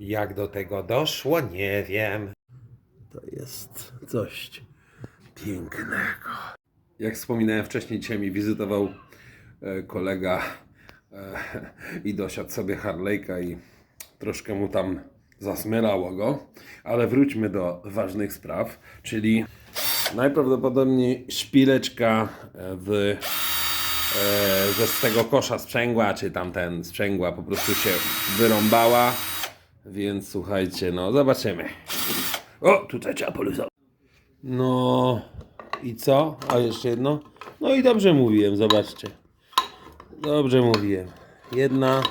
Jak do tego doszło, nie wiem. To jest coś pięknego. Jak wspominałem wcześniej, dzisiaj mi wizytował e, kolega e, i dosiadł sobie Harlejka i troszkę mu tam zasmyrało go. Ale wróćmy do ważnych spraw, czyli najprawdopodobniej szpileczka e, w, e, ze z tego kosza sprzęgła, czy tamten sprzęgła po prostu się wyrąbała. Więc słuchajcie, no zobaczymy. O, tutaj trzeba poluzować. No i co? A jeszcze jedno? No i dobrze mówiłem, zobaczcie. Dobrze mówiłem. Jedna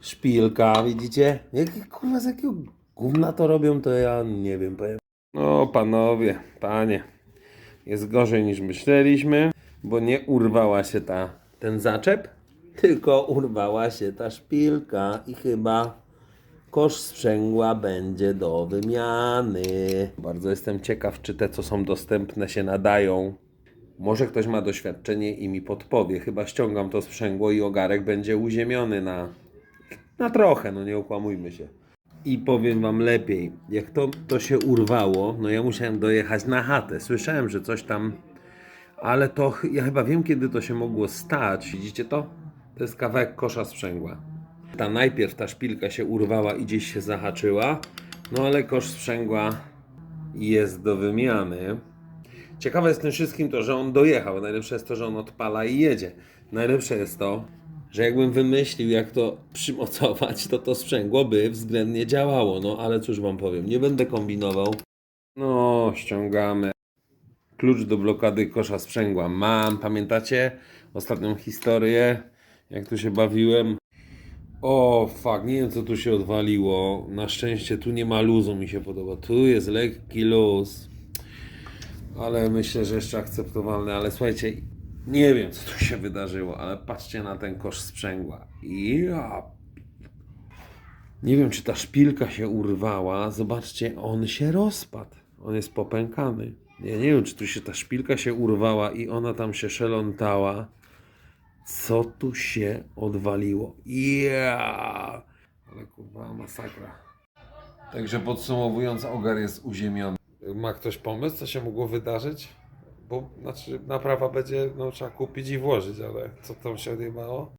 szpilka, widzicie? Jakie kurwa z jakiego gówna to robią, to ja nie wiem, powiem. No panowie, panie, jest gorzej niż myśleliśmy, bo nie urwała się ta, ten zaczep, tylko urwała się ta szpilka i chyba kosz sprzęgła będzie do wymiany. Bardzo jestem ciekaw, czy te, co są dostępne, się nadają. Może ktoś ma doświadczenie i mi podpowie. Chyba ściągam to sprzęgło i ogarek będzie uziemiony na, na trochę, no nie okłamujmy się. I powiem wam lepiej, jak to, to się urwało, no ja musiałem dojechać na chatę. Słyszałem, że coś tam, ale to ja chyba wiem, kiedy to się mogło stać. Widzicie to? To jest kawałek kosza sprzęgła. Ta najpierw ta szpilka się urwała i gdzieś się zahaczyła, no ale kosz sprzęgła jest do wymiany. Ciekawe jest tym wszystkim to, że on dojechał. Najlepsze jest to, że on odpala i jedzie. Najlepsze jest to, że jakbym wymyślił, jak to przymocować, to to sprzęgło by względnie działało. No ale cóż wam powiem, nie będę kombinował. No, ściągamy. Klucz do blokady kosza sprzęgła mam. Pamiętacie ostatnią historię, jak tu się bawiłem? O, fuck, nie wiem co tu się odwaliło. Na szczęście tu nie ma luzu, mi się podoba. Tu jest lekki luz. Ale myślę, że jeszcze akceptowalny. Ale słuchajcie, nie wiem co tu się wydarzyło, ale patrzcie na ten kosz sprzęgła. Ja. Nie wiem, czy ta szpilka się urwała. Zobaczcie, on się rozpadł. On jest popękany. Ja nie wiem, czy tu się ta szpilka się urwała i ona tam się szelątała. Co tu się odwaliło? Ja! Ale kurwa, masakra. Także podsumowując, ogar jest uziemiony. Ma ktoś pomysł, co się mogło wydarzyć? Bo znaczy naprawa będzie, no trzeba kupić i włożyć, ale co tam się odjebało?